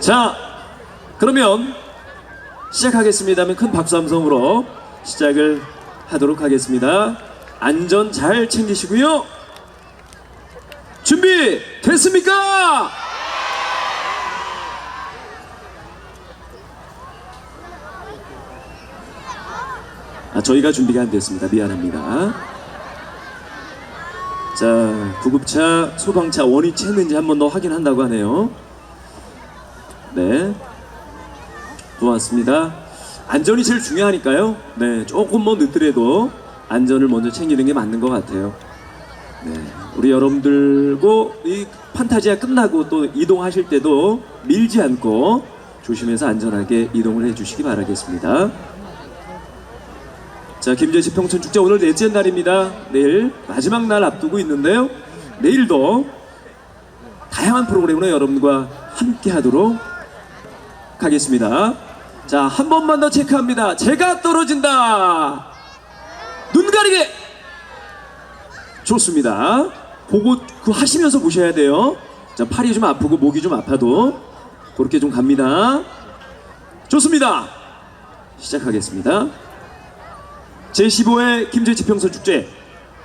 자, 그러면 시작하겠습니다. 큰 박수 함성으로 시작을 하도록 하겠습니다. 안전 잘 챙기시고요. 준비 됐습니까? 아, 저희가 준비가 안 됐습니다. 미안합니다. 자, 구급차, 소방차 원위치 했는지 한 번 더 확인한다고 하네요. 네. 고맙습니다. 안전이 제일 중요하니까요. 네, 조금 뭐 늦더라도 안전을 먼저 챙기는 게 맞는 것 같아요. 네, 우리 여러분들고 이 판타지가 끝나고 또 이동하실 때도 밀지 않고 조심해서 안전하게 이동을 해주시기 바라겠습니다. 자, 김제시 평촌 축제 오늘 넷째 날입니다. 내일 마지막 날 앞두고 있는데요. 내일도 다양한 프로그램으로 여러분과 함께 하도록 하겠습니다. 자, 한 번만 더 체크합니다. 제가 떨어진다. 눈 가리게. 좋습니다. 보고 그 하시면서 보셔야 돼요. 자, 팔이 좀 아프고 목이 좀 아파도 그렇게 좀 갑니다. 좋습니다. 시작하겠습니다. 제15회 김제지 평선 축제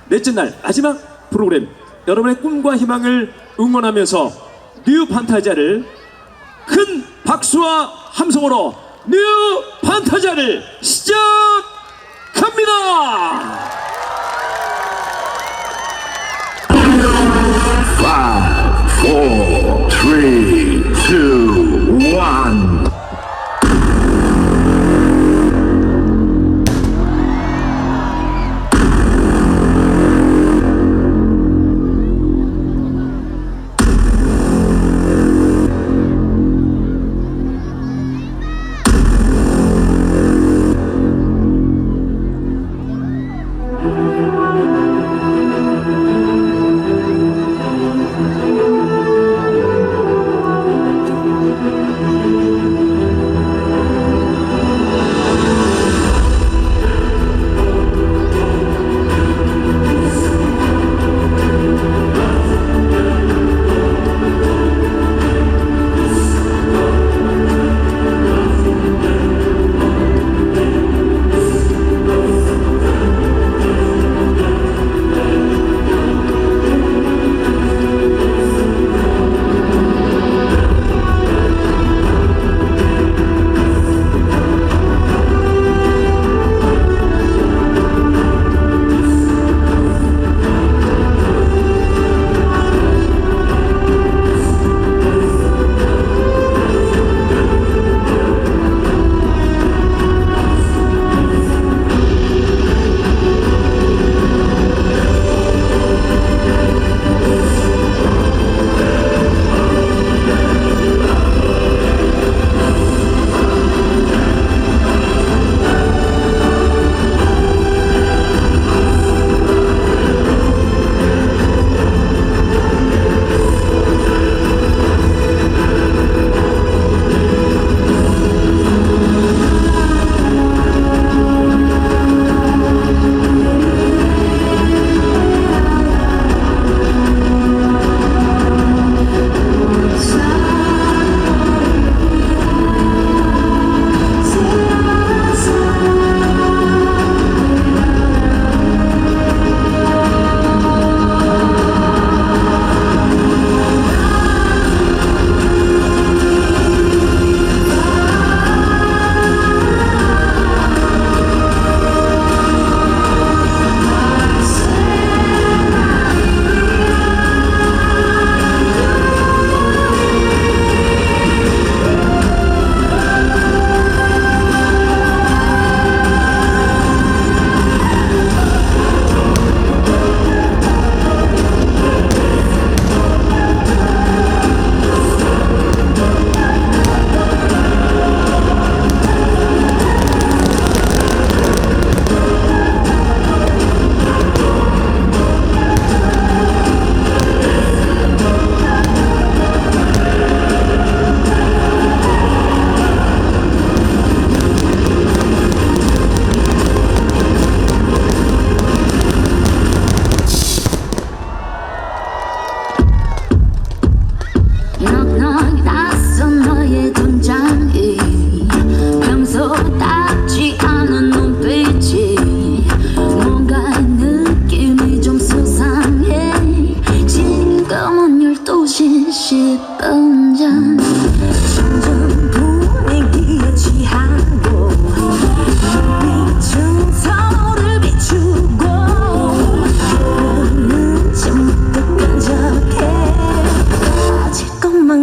넷째 날 마지막 프로그램 여러분의 꿈과 희망을 응원하면서 뉴 판타지아를 큰 박수와 함성으로 뉴 판타지아를 시작합니다. Five, four, three, two, one.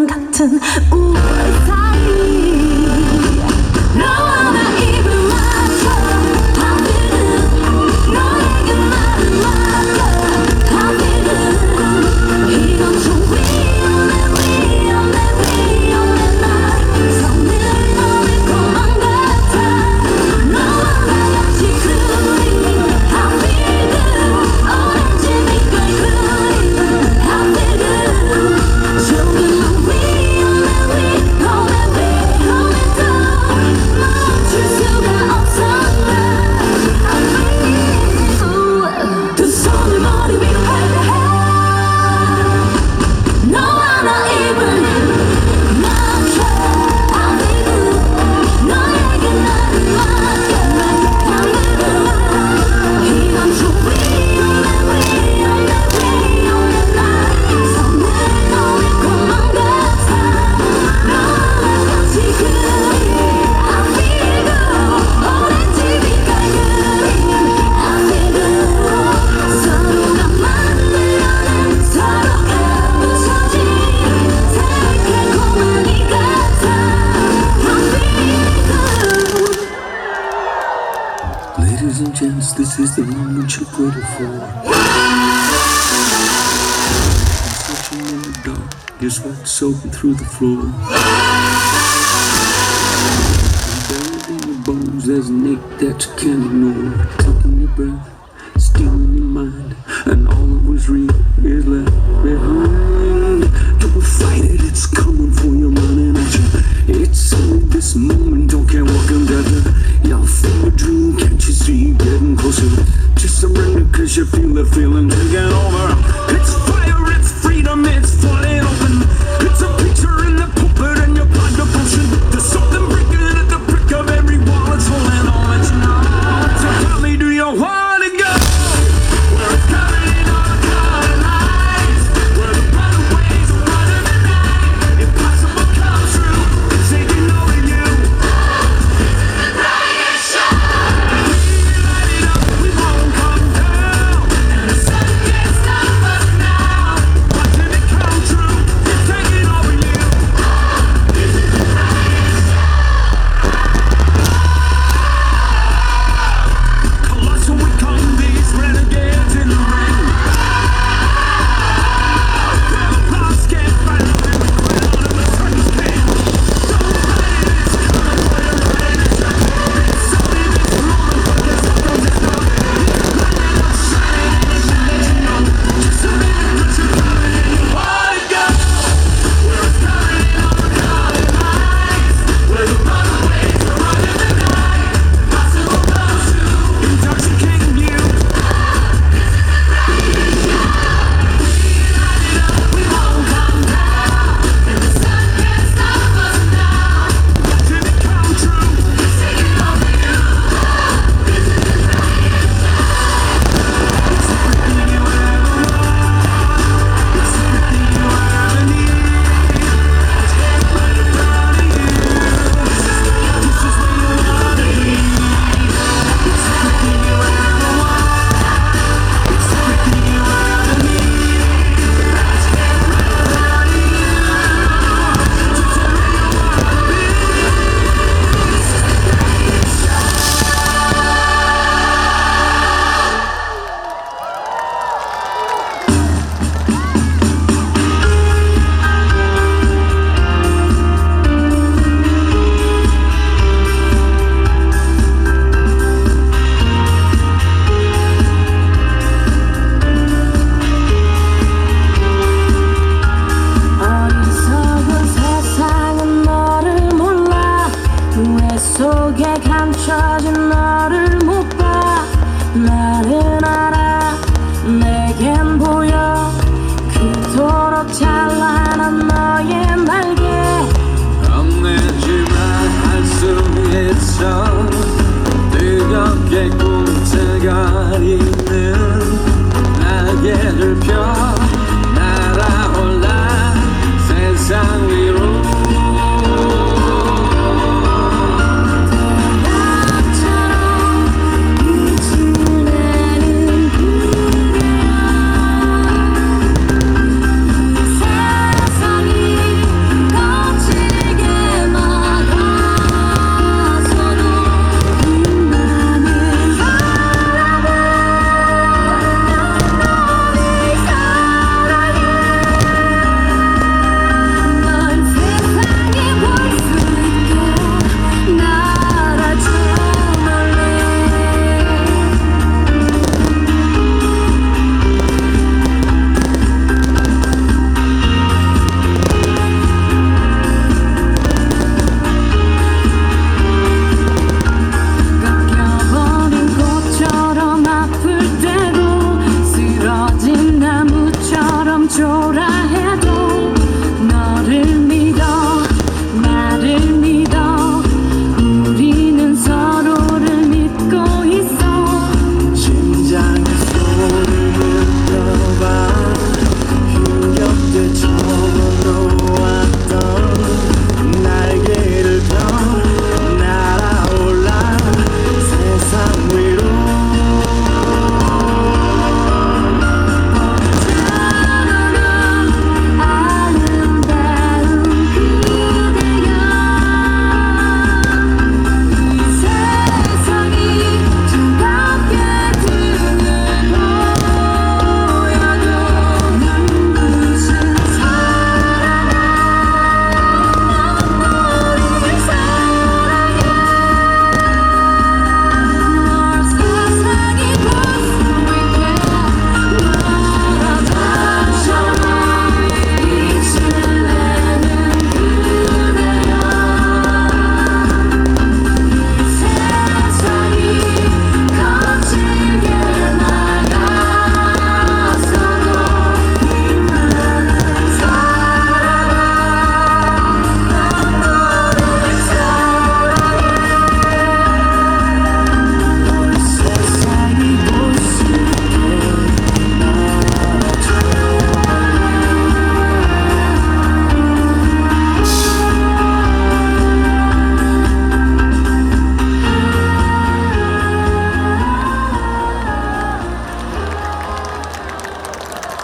같은 우월사. And gents, this is the moment you've waited for. Searching in the dark, your sweat soaking through the floor. Buried in your bones, there's an ache that you can't ignore. Taking your breath, stealing your mind, and all that was real is left behind. Don't fight it, it's coming for you, running at. It's only this moment,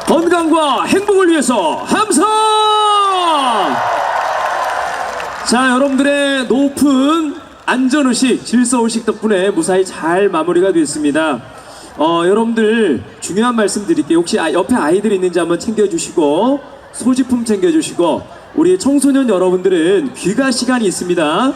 건강과 행복을 위해서 함성! 자, 여러분들의 높은 안전의식, 질서의식 덕분에 무사히 잘 마무리가 됐습니다. 어, 여러분들 중요한 말씀 드릴게요. 혹시 아, 옆에 아이들 있는지 한번 챙겨주시고, 소지품 챙겨주시고, 우리 청소년 여러분들은 귀가 시간이 있습니다.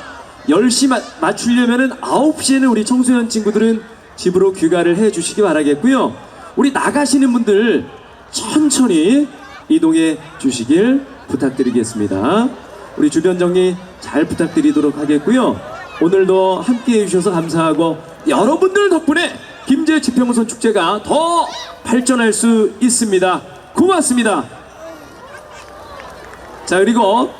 10시 마, 맞추려면은 9시에는 우리 청소년 친구들은 집으로 귀가를 해 주시기 바라겠고요. 우리 나가시는 분들 천천히 이동해 주시길 부탁드리겠습니다. 우리 주변 정리 잘 부탁드리도록 하겠고요. 오늘도 함께 해주셔서 감사하고 여러분들 덕분에 김제 지평선 축제가 더 발전할 수 있습니다. 고맙습니다. 자 그리고